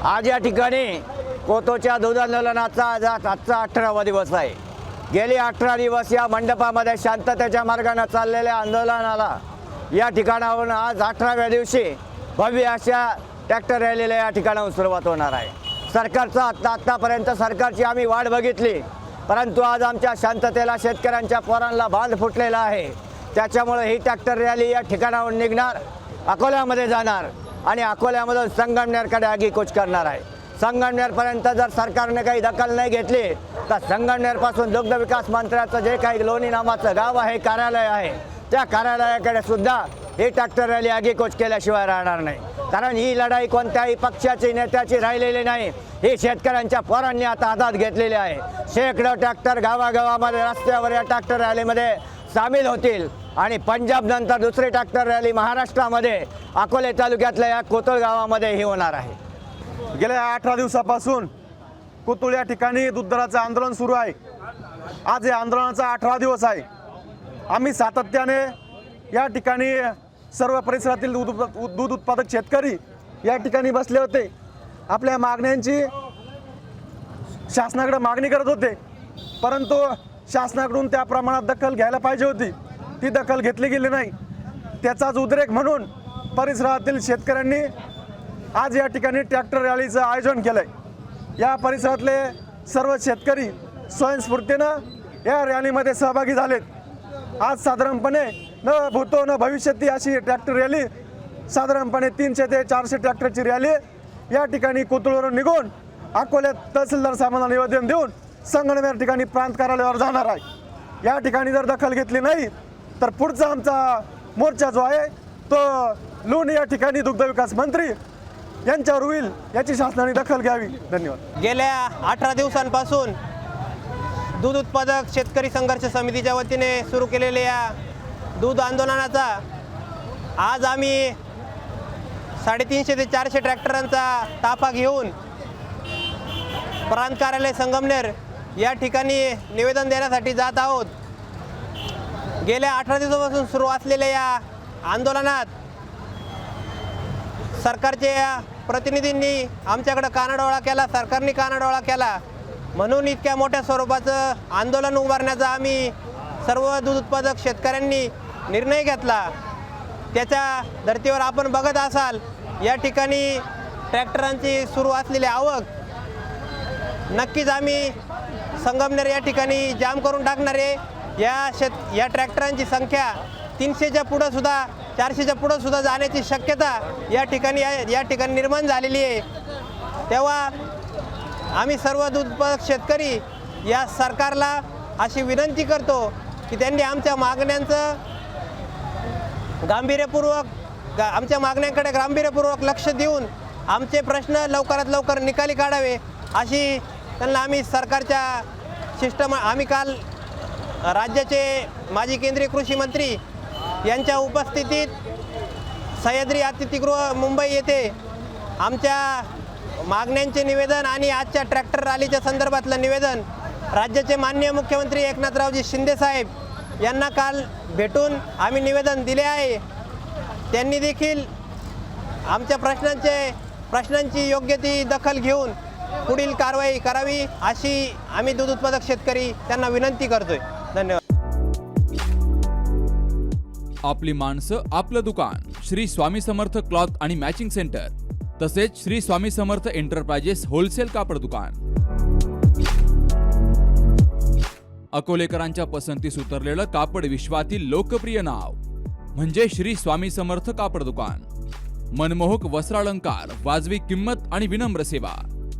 आज या ठिकाणी कोतोच्या दूध आंदोलनाचा आज आजचा अठरावा दिवस आहे. गेली अठरा दिवस या मंडपामध्ये शांततेच्या मार्गाने चाललेल्या आंदोलनाला या ठिकाणावरून आज अठराव्या दिवशी भव्य अशा ट्रॅक्टर रॅलीला या ठिकाणाहून सुरुवात होणार आहे. सरकारचा आत्ता आत्तापर्यंत सरकारची आम्ही वाट बघितली परंतु आज आमच्या शांततेला शेतकऱ्यांच्या पोरांना बांध फुटलेला आहे. त्याच्यामुळे ही ट्रॅक्टर रॅली या ठिकाणाहून निघणार अकोल्यामध्ये जाणार. आणि अकोल्यामधून संगमनेरकडे आगीकूच करणार आहे. संगमनेरपर्यंत जर सरकारने काही दखल नाही घेतली तर संगमनेरपासून दुग्ध विकास मंत्र्याचं जे काही लोणी नामाचं गाव आहे कार्यालय आहे त्या कार्यालयाकडे सुद्धा ही ट्रॅक्टर रॅली आगीकूच केल्याशिवाय राहणार नाही. कारण ही लढाई कोणत्याही पक्षाची नेत्याची राहिलेली नाही. ही शेतकऱ्यांच्या पोरांनी आता हातात घेतलेली आहे. शेकडो ट्रॅक्टर गावागावामध्ये रस्त्यावर या ट्रॅक्टर रॅलीमध्ये सामील होतील. आणि पंजाब नंतर दुसरी ट्रॅक्टर रॅली महाराष्ट्रामध्ये अकोले तालुक्यातल्या या कोतळ गावामध्ये ही होणार आहे. गेल्या अठरा दिवसापासून कुतुळ या ठिकाणी दुधदराचं आंदोलन सुरू आहे. आज या आंदोलनाचा अठरा दिवस आहे. आम्ही सातत्याने या ठिकाणी सर्व परिसरातील दूध दूध उत्पादक शेतकरी या ठिकाणी बसले होते. आपल्या मागण्यांची शासनाकडे मागणी करत होते. परंतु शासनाकडून त्या प्रमाणात दखल घ्यायला पाहिजे होती. ती दखल घेतली गेली नाही. त्याचाच उद्रेक म्हणून परिसरातील शेतकऱ्यांनी आज या ठिकाणी ट्रॅक्टर रॅलीचं आयोजन केलं आहे या परिसरातले सर्व शेतकरी स्वयंस्फूर्तीनं या रॅलीमध्ये सहभागी झालेत. आज साधारणपणे न भूतो न भविष्यती अशी ट्रॅक्टर रॅली साधारणपणे तीनशे ते चारशे ट्रॅक्टरची रॅली या ठिकाणी कोतुळवरून निघून अकोल्यात तहसीलदार साहेबांना निवेदन देऊन संगमनेर ठिकाणी प्रांत कार्यालयावर जाणार आहे. या ठिकाणी जर दखल घेतली नाही तर पुढचा आमचा मोर्चा जो आहे तो लोणी या ठिकाणी दुग्धविकास मंत्री यांच्यावर होईल याची शासनाने दखल घ्यावी. धन्यवाद. गेल्या अठरा दिवसांपासून दूध उत्पादक शेतकरी संघर्ष समितीच्या वतीने सुरू केलेल्या या दूध आंदोलनाचा आज आम्ही साडेतीनशे ते चारशे ट्रॅक्टरांचा ताफा घेऊन प्रांत कार्यालय संगमनेर या ठिकाणी निवेदन देण्यासाठी जात आहोत. गेल्या अठरा दिवसापासून सुरू असलेल्या या आंदोलनात सरकारच्या प्रतिनिधींनी आमच्याकडं कानाडोळा केला सरकारने कानाडोळा केला. म्हणून इतक्या मोठ्या स्वरूपाचं आंदोलन उभारण्याचा आम्ही सर्व दूध उत्पादक शेतकऱ्यांनी निर्णय घेतला. त्याच्या धर्तीवर आपण बघत असाल या ठिकाणी ट्रॅक्टरांची सुरू असलेली आवक नक्कीच आम्ही संगमनेर या ठिकाणी जाम करून टाकणारे. या शेत या ट्रॅक्टरांची संख्या तीनशेच्या पुढं सुद्धा चारशेच्या पुढं सुद्धा जाण्याची शक्यता या ठिकाणी या ठिकाणी निर्माण झालेली आहे. तेव्हा आम्ही सर्व दूध शेतकरी या सरकारला अशी विनंती करतो की त्यांनी आमच्या मागण्यांचं गांभीर्यपूर्वक गा आमच्या मागण्यांकडे गांभीर्यपूर्वक लक्ष देऊन आमचे प्रश्न लवकरात लवकर निकाली काढावे अशी त्यांना आम्ही सरकारच्या शिष्टम आम्ही काल राज्याचे माजी केंद्रीय कृषी मंत्री यांच्या उपस्थितीत सह्याद्री अतिथीगृह मुंबई येथे आमच्या मागण्यांचे निवेदन आणि आजच्या ट्रॅक्टर रॅलीच्या संदर्भातलं निवेदन राज्याचे माननीय मुख्यमंत्री एकनाथरावजी शिंदेसाहेब यांना काल भेटून आम्ही निवेदन दिले आहे. त्यांनी देखील आमच्या प्रश्नांचे प्रश्नांची योग्य ती दखल घेऊन पुढील कारवाई करावी अशी आम्ही दूध उत्पादक शेतकरी त्यांना विनंती करतोय. धन्यवाद. आपली माणसं आपलं दुकान श्री स्वामी समर्थ क्लॉथ आणि मॅचिंग सेंटर तसेच श्री स्वामी समर्थ एंटरप्राइजेस होलसेल कापड दुकान. अकोलेकरांच्या पसंतीस उतरलेलं कापड विश्वातील लोकप्रिय नाव म्हणजे श्री स्वामी समर्थ कापड दुकान. मनमोहक वस्त्रालंकार वाजवी किंमत आणि विनम्र सेवा.